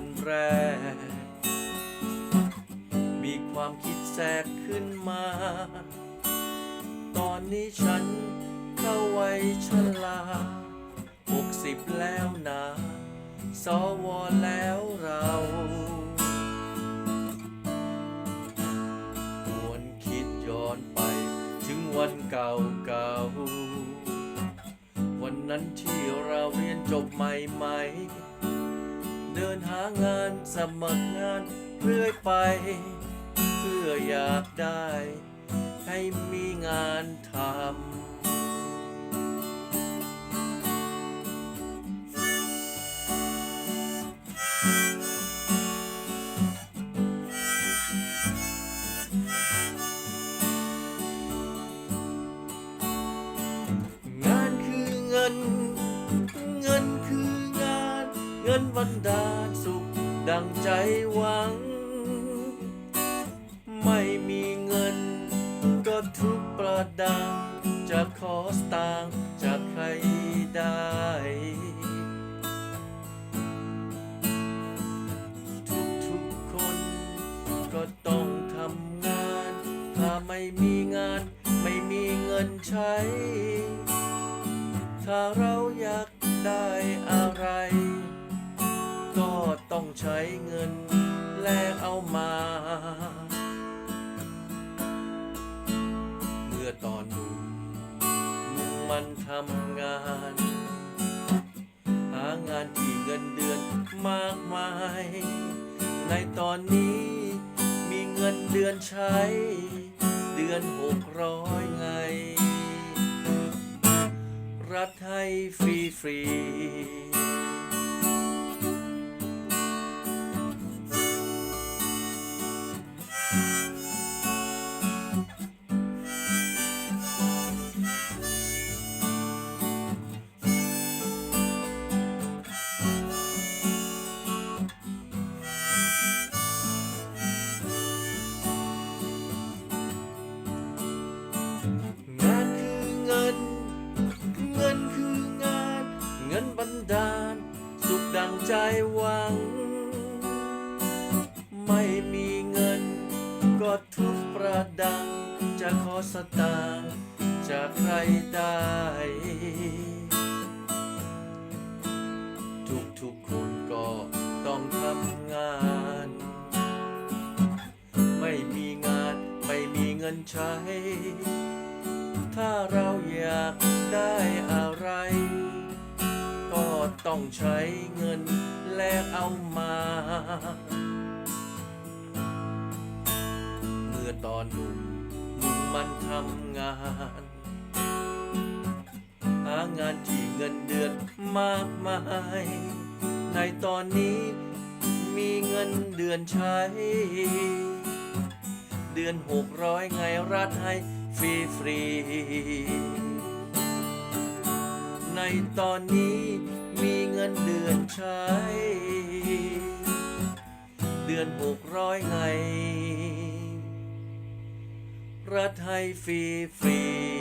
นแรก มีความคิดแทรกขึ้นมา ตอนนี้ฉันเข้าวัยชราหกสิบแล้วนะสวแล้วเราควรคิดย้อนไปถึงวันเก่าๆวันนั้นที่เราเรียนจบใหม่ๆ เดินหางานสมัครงานเรื่อยไป เพื่ออยากได้ ให้มีงานทำงาน บันดาลสุขดังใจหวัง ไม่มีเงิน ก็ทุกประดัง จะขอสตางค์จากใครได้ ทุกทุกคน ก็ต้องทำงาน ถ้าไม่มีงาน ไม่มีเงินใช้ ถ้าเราอยากได้อะไร ต้องใช้เงินแลกเอามา เมื่อตอนหนุ่มมุ่งมันทำงาน หางานที่เงินเดือนมากมาย ในตอนนี้มีเงินเดือนใช้ เดือนหกร้อยไง รัฐให้ฟรีฟรี งินบันดาลสุขดังใจหวัง ไม่มีเงินก็ทุกประดัง จะขอสตางค์จากใครได้ ทุกทุกคนก็ต้องทำงาน ไม่มีงานไม่มีเงินใช้ ถ้าเราอยากได้อะไร ต้องใช้เงินแลกเอามา เมื่อตอนหนุ่มมุ่งมันทำงาน หางานที่เงินเดือนมากมาย ในตอนนี้มีเงินเดือนใช้ เดือนหกร้อยไงรัฐให้ฟรีฟรีในตอนนี้ มีเงินเดือนใช้ เดือนหกร้อยไงรัฐให้ฟรีฟรี